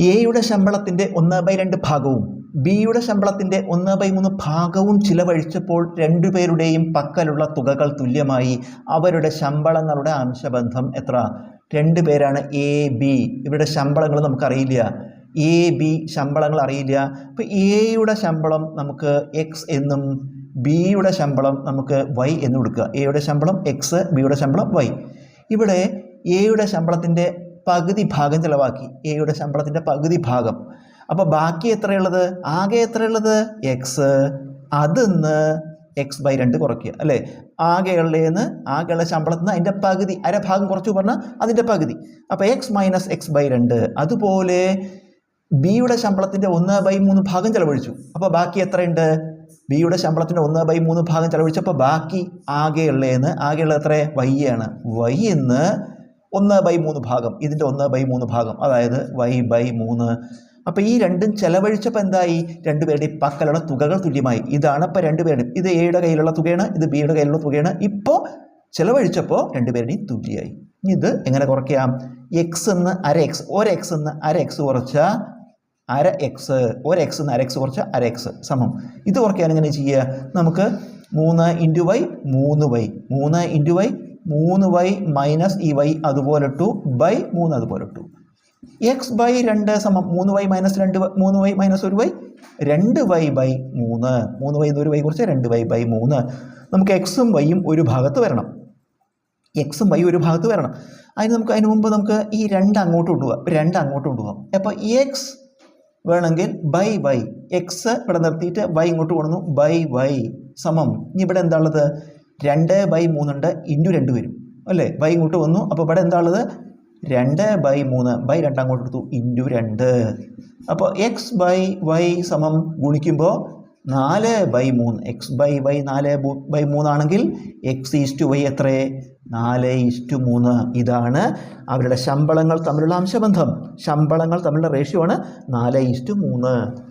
എയുടെ ശമ്പളത്തിന്റെ ഒന്ന് ബൈ രണ്ട് ഭാഗവും ബിയുടെ ശമ്പളത്തിന്റെ ഒന്ന് ബൈ മൂന്ന് ഭാഗവും ചിലവഴിച്ചപ്പോൾ രണ്ടുപേരുടെയും പക്കലുള്ള തുകകൾ തുല്യമായി. അവരുടെ ശമ്പളങ്ങളുടെ അംശബന്ധം എത്ര? രണ്ട് പേരാണ് എ ബി ഇവരുടെ ശമ്പളങ്ങൾ നമുക്കറിയില്ല. എ ബി ശമ്പളങ്ങൾ അറിയില്ല. അപ്പോൾ എയുടെ ശമ്പളം നമുക്ക് എക്സ് എന്നും ബിയുടെ ശമ്പളം നമുക്ക് വൈ എന്ന് കൊടുക്കുക എയുടെ ശമ്പളം എക്സ് ബിയുടെ ശമ്പളം വൈ ഇവിടെ എയുടെ ശമ്പളത്തിന്റെ പകുതി ഭാഗം ചിലവാക്കി. എയുടെ ശമ്പളത്തിന്റെ പകുതി ഭാഗം. അപ്പോൾ ബാക്കി എത്രയുള്ളത്? ആകെ എത്രയുള്ളത്? എക്സ് അതിന്ന് എക്സ് ബൈ രണ്ട് കുറയ്ക്കുക അല്ലേ? ആകെയുള്ളതെന്ന് ആകെയുള്ള ശമ്പളത്തിൽ നിന്ന് അതിന്റെ പകുതി അരഭാഗം കുറച്ച് പറഞ്ഞാൽ അതിന്റെ പകുതി. അപ്പോൾ എക്സ് മൈനസ് എക്സ് ബൈ രണ്ട്. അതുപോലെ ബിയുടെ ശമ്പളത്തിന്റെ ഒന്ന് ബൈ മൂന്ന് ഭാഗം ചിലവഴിച്ചു. അപ്പോൾ ബാക്കി എത്രയുണ്ട്? ബിയുടെ ശമ്പളത്തിന്റെ ഒന്ന് ബൈ മൂന്ന് ഭാഗം ചിലവഴിച്ചപ്പോൾ ബാക്കി ആകെയുള്ളതെന്ന് ആകെയുള്ള എത്ര വൈ ആണ്. വൈ എന്ന് ഒന്ന് ബൈ മൂന്ന് ഭാഗം ഇതിന്റെ ഒന്ന് ബൈ മൂന്ന് ഭാഗം അതായത് വൈ ബൈ മൂന്ന്. അപ്പോൾ ഈ രണ്ടും ചെലവഴിച്ചപ്പോൾ എന്തായി? രണ്ടുപേരുടെയും പക്കലുള്ള തുകകൾ തുല്യമായി. ഇതാണ് ഇപ്പോൾ രണ്ടുപേരുടെയും ഇത് എയുടെ കയ്യിലുള്ള തുകയാണ് ഇത് ബിയുടെ കയ്യിലുള്ള തുകയാണ്. ഇപ്പോൾ ചെലവഴിച്ചപ്പോൾ രണ്ടുപേരുടെയും തുല്യമായി. ഇത് എങ്ങനെ കുറയ്ക്കാം? എക്സ് എന്ന് അര എക്സ് ഒരു എക്സ് എന്ന് അര എക്സ് കുറച്ച അര എക്സ് ഒരു എക്സ് എന്ന് അര എക്സ് കുറച്ച അര എക്സ് സമം. ഇത് കുറയ്ക്കാൻ എങ്ങനെ ചെയ്യുക? നമുക്ക് മൂന്ന് ഇന്റു വൈ മൂന്ന് വൈ. മൂന്ന് ഇന്റു വൈ മൂന്ന് വൈ മൈനസ് ഈ വൈ അതുപോലെ ഇട്ടു ബൈ മൂന്ന് അതുപോലെ ഇട്ടു. എക്സ് ബൈ രണ്ട് സമം മൂന്ന് വൈ മൈനസ് രണ്ട് മൂന്ന് വൈ മൈനസ് ഒരു വൈ രണ്ട് വൈ ബൈ മൂന്ന്. മൂന്ന് വൈ ഒരു വൈ കുറച്ച് രണ്ട് വൈ ബൈ മൂന്ന്. നമുക്ക് എക്സും വൈയും ഒരു ഭാഗത്ത് വരണം. എക്സും വൈ ഒരു ഭാഗത്ത് വരണം. അതിന് നമുക്ക് അതിന് മുമ്പ് നമുക്ക് ഈ രണ്ട് അങ്ങോട്ട് കൊണ്ടുപോകാം രണ്ട് അങ്ങോട്ട് കൊണ്ടുപോകാം അപ്പോൾ എക്സ് വേണമെങ്കിൽ ബൈ വൈ എക്സ് ഇവിടെ നിർത്തിയിട്ട് വൈ ഇങ്ങോട്ട് കൊണ്ടുവന്നു. ബൈ വൈ സമം. ഇനി ഇവിടെ എന്താ ഉള്ളത്? രണ്ട് ബൈ മൂന്നുണ്ട് ഇന്റു രണ്ട് വരും. അല്ലേ? ബൈ ഇങ്ങോട്ട് വന്നു. അപ്പോൾ ഇവിടെ എന്താ ഉള്ളത്? രണ്ട് ബൈ മൂന്ന്. ബൈ രണ്ട് അങ്ങോട്ട് എടുത്തു ഇന്റു രണ്ട്. അപ്പോൾ എക്സ് ബൈ വൈ സമം ഗുണിക്കുമ്പോൾ നാല് ബൈ മൂന്ന്. എക്സ് ബൈ വൈ നാല് ബൈ മൂന്നാണെങ്കിൽ എക്സ് ഈസ്റ്റു വൈ എത്ര? നാല് ഈസ്റ്റു മൂന്ന്. ഇതാണ് അവരുടെ ശമ്പളങ്ങൾ തമ്മിലുള്ള അംശബന്ധം. ശമ്പളങ്ങൾ തമ്മിലുള്ള റേഷ്യോ ആണ് നാല് ഈസ്റ്റു മൂന്ന്.